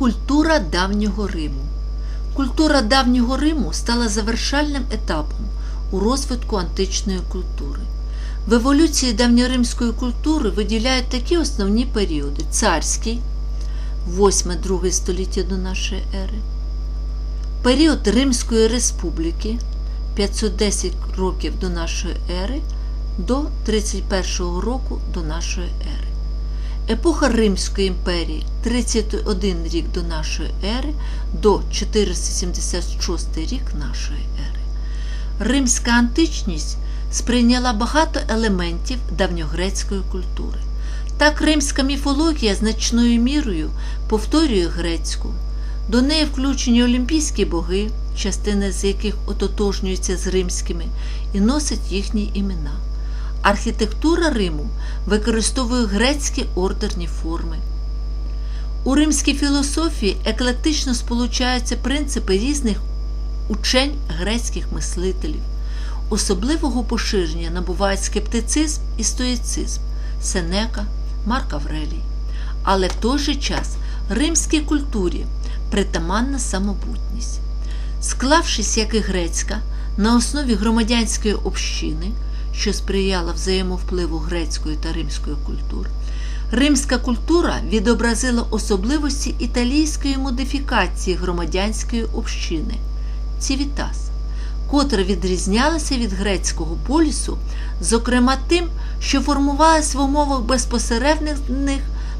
Культура давнього Риму. Культура давнього Риму стала завершальним етапом у розвитку античної культури. В еволюції давньоримської культури виділяють такі основні періоди: царський 8-2 століття до нашої ери, період Римської республіки 510 років до нашої ери до 31 року до нашої ери. Епоха Римської імперії 31 рік до нашої ери до 476 рік нашої ери. Римська античність сприйняла багато елементів давньогрецької культури. Так римська міфологія значною мірою повторює грецьку. До неї включені олімпійські боги, частина з яких ототожнюється з римськими, і носить їхні імена. Архітектура Риму використовує грецькі ордерні форми. У римській філософії еклектично сполучаються принципи різних учень грецьких мислителів. Особливого поширення набувають скептицизм і стоїцизм Сенека, Марк Аврелій. Але в той же час римській культурі притаманна самобутність. Склавшись, як і грецька, на основі громадянської общини, що сприяла взаємовпливу грецької та римської культур, римська культура відобразила особливості італійської модифікації громадянської общини цівітас, котра відрізнялася від грецького полісу, зокрема тим, що формувалась в умовах безпосередних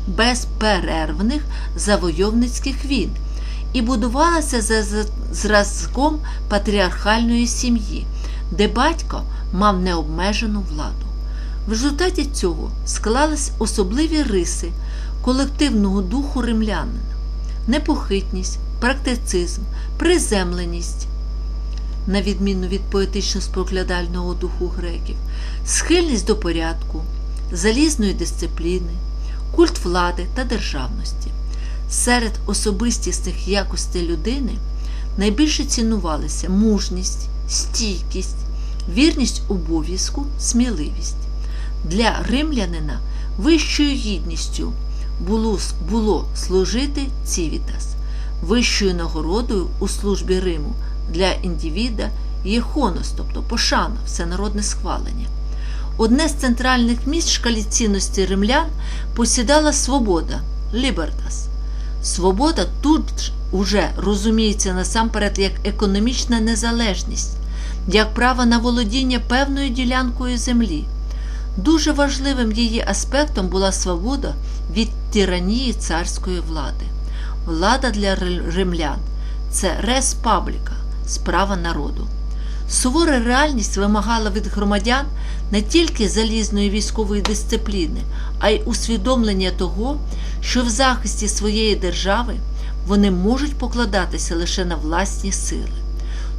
безперервних завойовницьких війн і будувалася за зразком патріархальної сім'ї, де батько мав необмежену владу. В результаті цього склались особливі риси колективного духу римлянина, непохитність, практицизм, приземленість, на відміну від поетично-споглядального духу греків, схильність до порядку, залізної дисципліни, культ влади та державності. Серед особистісних якостей людини найбільше цінувалися мужність, стійкість, вірність обов'язку, сміливість. Для римлянина вищою гідністю було, було служити цівітас, вищою нагородою у службі Риму для індивіда є хонос, тобто пошана, всенародне схвалення. Одне з центральних місць шкалі цінності римлян посідала свобода лібертас. Свобода тут уже розуміється насамперед як економічна незалежність, як право на володіння певною ділянкою землі. Дуже важливим її аспектом була свобода від тиранії царської влади. Влада для римлян це респабліка, справа народу. Сувора реальність вимагала від громадян не тільки залізної військової дисципліни, а й усвідомлення того, що в захисті своєї держави вони можуть покладатися лише на власні сили.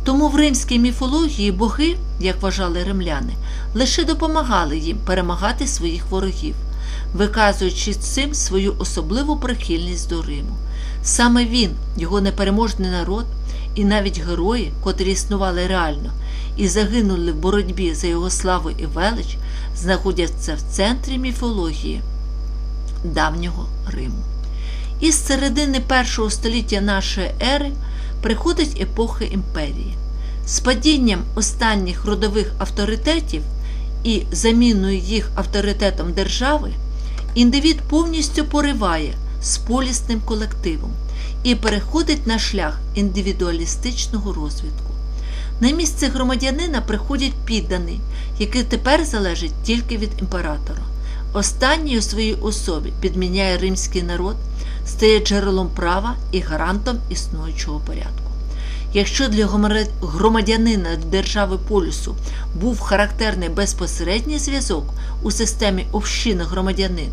Тому в римській міфології боги, як вважали римляни, лише допомагали їм перемагати своїх ворогів, виказуючи цим свою особливу прихильність до Риму. Саме він, його непереможний народ, і навіть герої, котрі існували реально і загинули в боротьбі за його славу і велич, знаходяться в центрі міфології давнього Риму. Із середини першого століття нашої ери приходить епоха імперії. З падінням останніх родових авторитетів і заміною їх авторитетом держави, індивід повністю пориває з полісним колективом і переходить на шлях індивідуалістичного розвитку. На місце громадянина приходить підданий, який тепер залежить тільки від імператора. Останній у своїй особі підміняє римський народ, стає джерелом права і гарантом існуючого порядку. Якщо для громадянина держави полюсу був характерний безпосередній зв'язок у системі общини громадянин,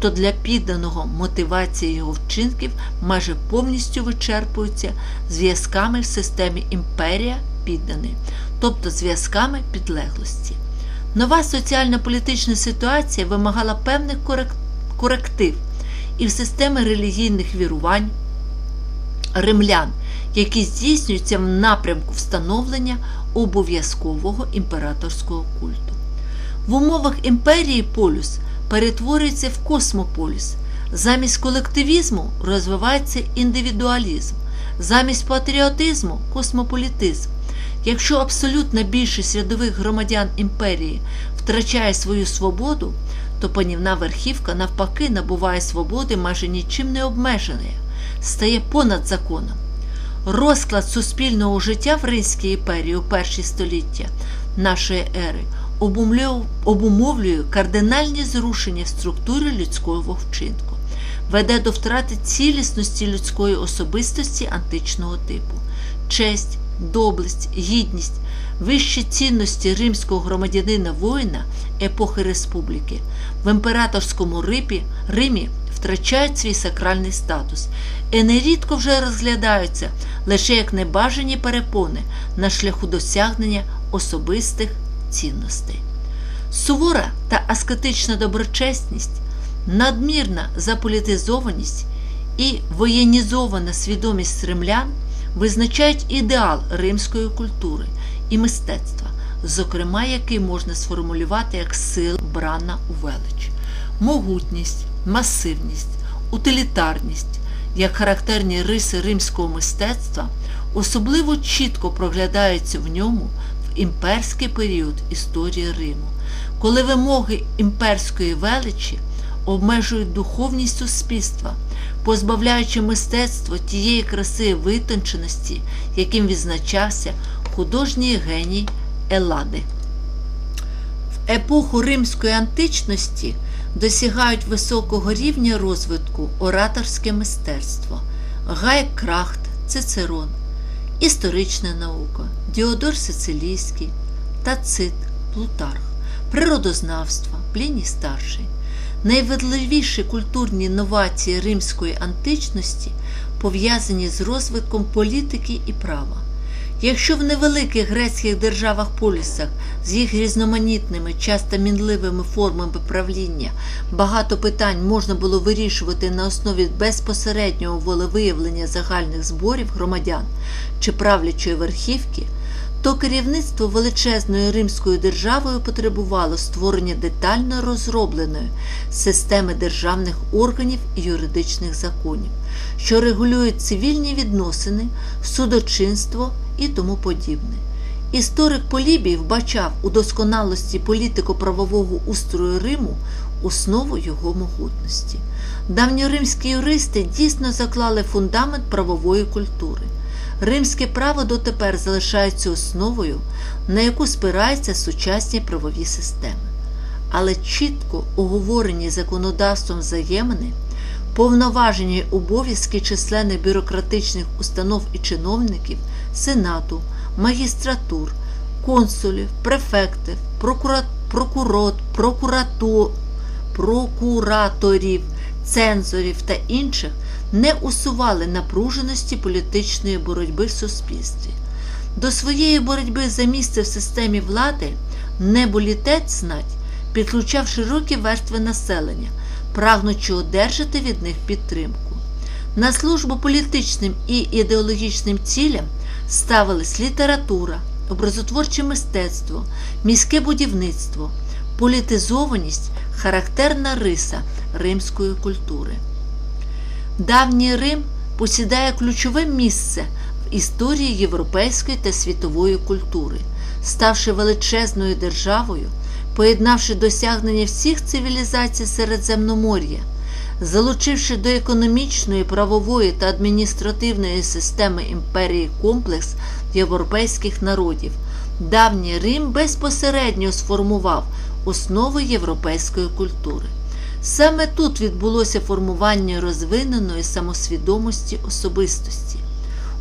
то для підданого мотивація його вчинків майже повністю вичерпується зв'язками в системі імперія підданий, тобто зв'язками підлеглості. Нова соціально-політична ситуація вимагала певних коректив і в системи релігійних вірувань римлян, які здійснюються в напрямку встановлення обов'язкового імператорського культу. В умовах імперії полюс перетворюється в космополіс, Замість колективізму розвивається індивідуалізм, замість патріотизму космополітизм. Якщо абсолютна більшість рядових громадян імперії втрачає свою свободу, то панівна верхівка навпаки набуває свободи майже нічим не обмеженої, стає понад законом. Розклад суспільного життя в Римській імперії у перші століття нашої ери обумовлює кардинальні зрушення в структурі людського вчинку, веде до втрати цілісності людської особистості античного типу, честь, доблесть, гідність, вищі цінності римського громадянина воїна епохи республіки в імператорському рипі, Римі втрачають свій сакральний статус і нерідко вже розглядаються лише як небажані перепони на шляху досягнення особистих цінностей. Сувора та аскетична доброчесність, надмірна заполітизованість і воєнізована свідомість римлян визначають ідеал римської культури і мистецтва, зокрема, який можна сформулювати як сил брана у велич, могутність, масивність, утилітарність як характерні риси римського мистецтва особливо чітко проглядаються в ньому в імперський період історії Риму, коли вимоги імперської величі обмежують духовність суспільства, позбавляючи мистецтво тієї краси витонченості, яким відзначався художній геній Елади. В епоху римської античності досягають високого рівня розвитку ораторське мистецтво, Гай Крахт, Цицерон, історична наука, Діодор Сицилійський, Тацит, Плутарх, природознавство, Пліній Старший. Найважливіші культурні новації римської античності пов'язані з розвитком політики і права. Якщо в невеликих грецьких державах полісах з їх різноманітними, часто мінливими формами правління багато питань можна було вирішувати на основі безпосереднього волевиявлення загальних зборів громадян чи правлячої верхівки, то керівництво величезною римською державою потребувало створення детально розробленої системи державних органів і юридичних законів, що регулюють цивільні відносини, судочинство і тому подібне. Історик Полібій вбачав у досконалості політико-правового устрою Риму основу його могутності. Давньоримські юристи дійсно заклали фундамент правової культури. Римське право дотепер залишається основою, на яку спираються сучасні правові системи. Але чітко оговорені законодавством взаємини, повноважені обов'язки численних бюрократичних установ і чиновників, сенату, магістратур, консулів, префектів, прокура... прокурот, прокурату... прокураторів, цензорів та інших не усували напруженості політичної боротьби в суспільстві. До своєї боротьби за місце в системі влади неболітець знать підключав широкі верстви населення, прагнучи одержати від них підтримку. На службу політичним і ідеологічним цілям ставились література, образотворче мистецтво, міське будівництво, політизованість характерна риса римської культури. Давній Рим посідає ключове місце в історії європейської та світової культури, ставши величезною державою, поєднавши досягнення всіх цивілізацій Середземномор'я, залучивши до економічної, правової та адміністративної системи імперії комплекс європейських народів, давній Рим безпосередньо сформував основи європейської культури. Саме тут відбулося формування розвиненої самосвідомості особистості.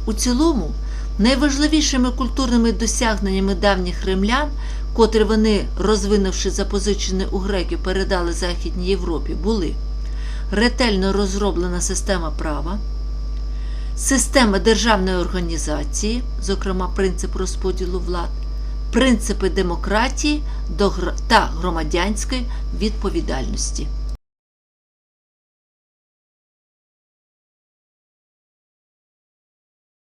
У цілому, найважливішими культурними досягненнями давніх римлян, котрі вони, розвинувши запозичене у греків, передали Західній Європі, були ретельно розроблена система права, система державної організації, зокрема принцип розподілу влад, принципи демократії та громадянської відповідальності.